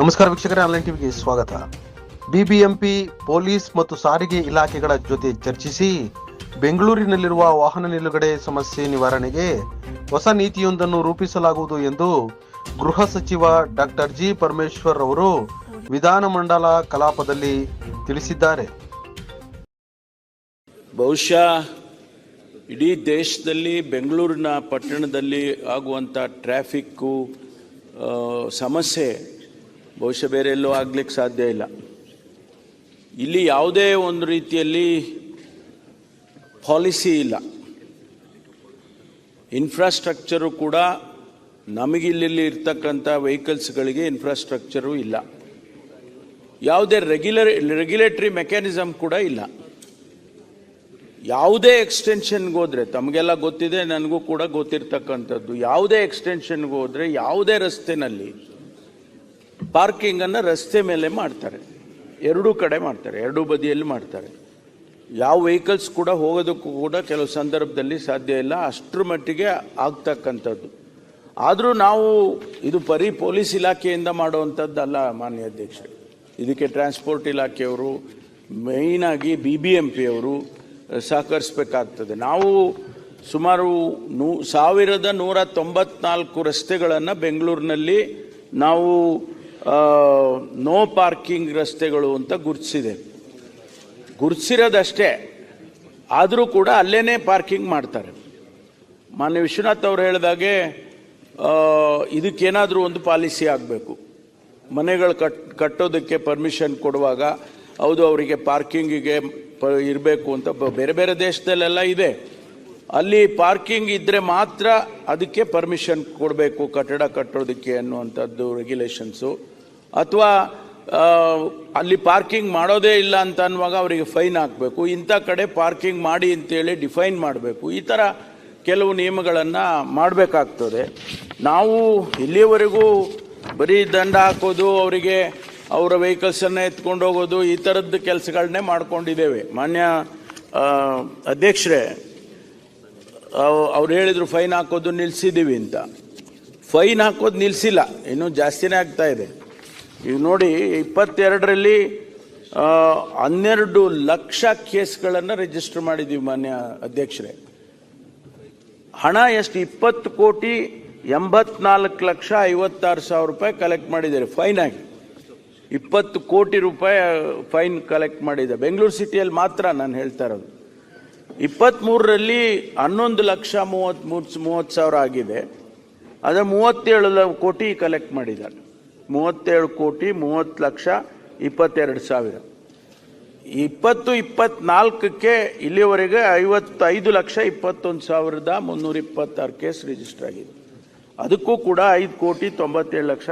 ನಮಸ್ಕಾರ ವೀಕ್ಷಕರೇ ಆನ್ಲೈನ್ ಟಿವಿಗೆ ಸ್ವಾಗತ. ಬಿಬಿಎಂಪಿ ಪೊಲೀಸ್ ಮತ್ತು ಸಾರಿಗೆ ಇಲಾಖೆಗಳ ಜೊತೆ ಚರ್ಚಿಸಿ ಬೆಂಗಳೂರಿನಲ್ಲಿರುವ ವಾಹನ ನಿಲುಗಡೆ ಸಮಸ್ಯೆ ನಿವಾರಣೆಗೆ ಹೊಸ ನೀತಿಯೊಂದನ್ನು ರೂಪಿಸಲಾಗುವುದು ಎಂದು ಗೃಹ ಸಚಿವ ಡಾಕ್ಟರ್ ಜಿ ಪರಮೇಶ್ವರ್ ಅವರು ವಿಧಾನಮಂಡಲ ಕಲಾಪದಲ್ಲಿ ತಿಳಿಸಿದ್ದಾರೆ. ಬಹುಶಃ ಇಡೀ ದೇಶದಲ್ಲಿ, ಬೆಂಗಳೂರಿನ ಪಟ್ಟಣದಲ್ಲಿ ಆಗುವಂಥ ಟ್ರಾಫಿಕ್ಕು ಸಮಸ್ಯೆ ಬಹುಶಃ ಬೇರೆ ಎಲ್ಲೂ ಆಗ್ಲಿಕ್ಕೆ ಸಾಧ್ಯ ಇಲ್ಲ. ಇಲ್ಲಿ ಯಾವುದೇ ಒಂದು ರೀತಿಯಲ್ಲಿ ಪಾಲಿಸಿ ಇಲ್ಲ. ಇನ್ಫ್ರಾಸ್ಟ್ರಕ್ಚರು ಕೂಡ ನಮಗಿಲ್ಲಿ ಇರ್ತಕ್ಕಂಥ ವೆಹಿಕಲ್ಸ್ಗಳಿಗೆ ಇನ್ಫ್ರಾಸ್ಟ್ರಕ್ಚರು ಇಲ್ಲ. ಯಾವುದೇ ರೆಗ್ಯುಲರ್ ರೆಗ್ಯುಲೇಟರಿ ಮೆಕ್ಯಾನಿಸಮ್ ಕೂಡ ಇಲ್ಲ. ಯಾವುದೇ ಎಕ್ಸ್ಟೆನ್ಷನ್ಗೆ ಹೋದರೆ, ತಮಗೆಲ್ಲ ಗೊತ್ತಿದೆ, ನನಗೂ ಕೂಡ ಗೊತ್ತಿರ್ತಕ್ಕಂಥದ್ದು, ಯಾವುದೇ ಎಕ್ಸ್ಟೆನ್ಷನ್ಗೆ ಹೋದರೆ ಯಾವುದೇ ರಸ್ತೆನಲ್ಲಿ ಪಾರ್ಕಿಂಗ್ ಅನ್ನ ರಸ್ತೆ ಮೇಲೆ ಮಾಡ್ತಾರೆ. ಎರಡೂ ಕಡೆ ಮಾಡ್ತಾರೆ, ಎರಡೂ ಬದಿಯಲ್ಲಿ ಮಾಡ್ತಾರೆ. ಯಾವ ವೆಹಿಕಲ್ಸ್ ಕೂಡ ಹೋಗೋದಕ್ಕೂ ಕೂಡ ಕೆಲವು ಸಂದರ್ಭದಲ್ಲಿ ಸಾಧ್ಯ ಇಲ್ಲ, ಅಷ್ಟರ ಮಟ್ಟಿಗೆ ಆಗ್ತಕ್ಕಂಥದ್ದು. ಆದರೂ ನಾವು ಇದು ಬರೀ ಪೊಲೀಸ್ ಇಲಾಖೆಯಿಂದ ಮಾಡುವಂಥದ್ದಲ್ಲ ಮಾನ್ಯ ಅಧ್ಯಕ್ಷರೇ. ಇದಕ್ಕೆ ಟ್ರಾನ್ಸ್ಪೋರ್ಟ್ ಇಲಾಖೆಯವರು ಮೇಯ್ನಾಗಿ ಬಿ ಬಿ ಎಂ ಪಿ ಅವರು ಸಹಕರಿಸಬೇಕಾಗ್ತದೆ. ನಾವು ಸುಮಾರು ನೂ, ಸಾವಿರದ ನೂರ ತೊಂಬತ್ನಾಲ್ಕು ರಸ್ತೆಗಳನ್ನು ಬೆಂಗಳೂರಿನಲ್ಲಿ ನಾವು ನೋ ಪಾರ್ಕಿಂಗ್ ರಸ್ತೆಗಳು ಅಂತ ಗುರುತಿಸಿದೆ. ಗುರುತಿಸಿರೋದಷ್ಟೇ. ಆದರೂ ಕೂಡ ಅಲ್ಲೇ ಪಾರ್ಕಿಂಗ್ ಮಾಡ್ತಾರೆ. ಮಾನ್ಯ ವಿಶ್ವನಾಥ್ ಅವರು ಹೇಳಿದಾಗೆ ಇದಕ್ಕೇನಾದರೂ ಒಂದು ಪಾಲಿಸಿ ಆಗಬೇಕು. ಮನೆಗಳು ಕಟ್, ಕಟ್ಟೋದಕ್ಕೆ ಪರ್ಮಿಷನ್ ಕೊಡುವಾಗ ಹೌದು, ಅವರಿಗೆ ಪಾರ್ಕಿಂಗಿಗೆ ಪ, ಇರಬೇಕು ಅಂತ ಬೇರೆ ಬೇರೆ ದೇಶದಲ್ಲೆಲ್ಲ ಇದೆ. ಅಲ್ಲಿ ಪಾರ್ಕಿಂಗ್ ಇದ್ದರೆ ಮಾತ್ರ ಅದಕ್ಕೆ ಪರ್ಮಿಷನ್ ಕೊಡಬೇಕು ಕಟ್ಟಡ ಕಟ್ಟೋದಕ್ಕೆ ಅನ್ನುವಂಥದ್ದು ರೆಗ್ಯುಲೇಷನ್ಸು ಅಥವಾ ಅಲ್ಲಿ ಪಾರ್ಕಿಂಗ್ ಮಾಡೋದೇ ಇಲ್ಲ ಅಂತ ಅನ್ನುವಾಗ ಅವರಿಗೆ ಫೈನ್ ಹಾಕಬೇಕು. ಇಂಥ ಕಡೆ ಪಾರ್ಕಿಂಗ್ ಮಾಡಿ ಅಂತೇಳಿ ಡಿಫೈನ್ ಮಾಡಬೇಕು. ಈ ಥರ ಕೆಲವು ನಿಯಮಗಳನ್ನು ಮಾಡಬೇಕಾಗ್ತದೆ. ನಾವು ಇಲ್ಲಿಯವರೆಗೂ ಬರೀ ದಂಡ ಹಾಕೋದು, ಅವರಿಗೆ ಅವರ ವೆಹಿಕಲ್ಸನ್ನು ಎತ್ಕೊಂಡು ಹೋಗೋದು, ಈ ಥರದ್ದು ಕೆಲಸಗಳನ್ನೇ ಮಾಡ್ಕೊಂಡಿದ್ದೇವೆ. ಮಾನ್ಯ ಅಧ್ಯಕ್ಷರೇ ಅವ್ರು ಹೇಳಿದ್ರು ಫೈನ್ ಹಾಕೋದು ನಿಲ್ಲಿಸಿದ್ದೀವಿ ಅಂತ. ಫೈನ್ ಹಾಕೋದು ನಿಲ್ಲಿಸಿಲ್ಲ ಇನ್ನೂ ಜಾಸ್ತಿನೇ ಆಗ್ತಾ ಇದೆ. ಈಗ ನೋಡಿ, ಇಪ್ಪತ್ತೆರಡರಲ್ಲಿ ಹನ್ನೆರಡು ಲಕ್ಷ ಕೇಸ್ಗಳನ್ನು ರಿಜಿಸ್ಟರ್ ಮಾಡಿದ್ದೀವಿ ಮಾನ್ಯ ಅಧ್ಯಕ್ಷರೇ. ಹಣ ಎಷ್ಟು? ಇಪ್ಪತ್ತು ಕೋಟಿ ಎಂಬತ್ನಾಲ್ಕು ಲಕ್ಷ ಐವತ್ತಾರು ಸಾವಿರ ರೂಪಾಯಿ ಕಲೆಕ್ಟ್ ಮಾಡಿದ್ದಾರೆ ಫೈನ್ ಆಗಿ. ಇಪ್ಪತ್ತು ಕೋಟಿ ರೂಪಾಯಿ ಫೈನ್ ಕಲೆಕ್ಟ್ ಮಾಡಿದೆ ಬೆಂಗಳೂರು ಸಿಟಿಯಲ್ಲಿ ಮಾತ್ರ ನಾನು ಹೇಳ್ತಾ ಇರೋದು. ಇಪ್ಪತ್ತ್ಮೂರರಲ್ಲಿ ಹನ್ನೊಂದು ಲಕ್ಷ ಮೂವತ್ತ್ಮೂರು ಮೂವತ್ತು ಸಾವಿರ ಆಗಿದೆ. ಅದೇ ಮೂವತ್ತೇಳು ಕೋಟಿ ಕಲೆಕ್ಟ್ ಮಾಡಿದ್ದಾರೆ. ಮೂವತ್ತೇಳು ಕೋಟಿ ಮೂವತ್ತು ಲಕ್ಷ ಇಪ್ಪತ್ತೆರಡು ಸಾವಿರ. ಇಪ್ಪತ್ತು ಇಪ್ಪತ್ನಾಲ್ಕಕ್ಕೆ ಇಲ್ಲಿವರೆಗೆ ಐವತ್ತೈದು ಲಕ್ಷ ಇಪ್ಪತ್ತೊಂದು ಸಾವಿರದ ಮುನ್ನೂರ ಇಪ್ಪತ್ತಾರು ಕೇಸ್ ರಿಜಿಸ್ಟರ್ ಆಗಿದೆ. ಅದಕ್ಕೂ ಕೂಡ ಐದು ಕೋಟಿ ತೊಂಬತ್ತೇಳು ಲಕ್ಷ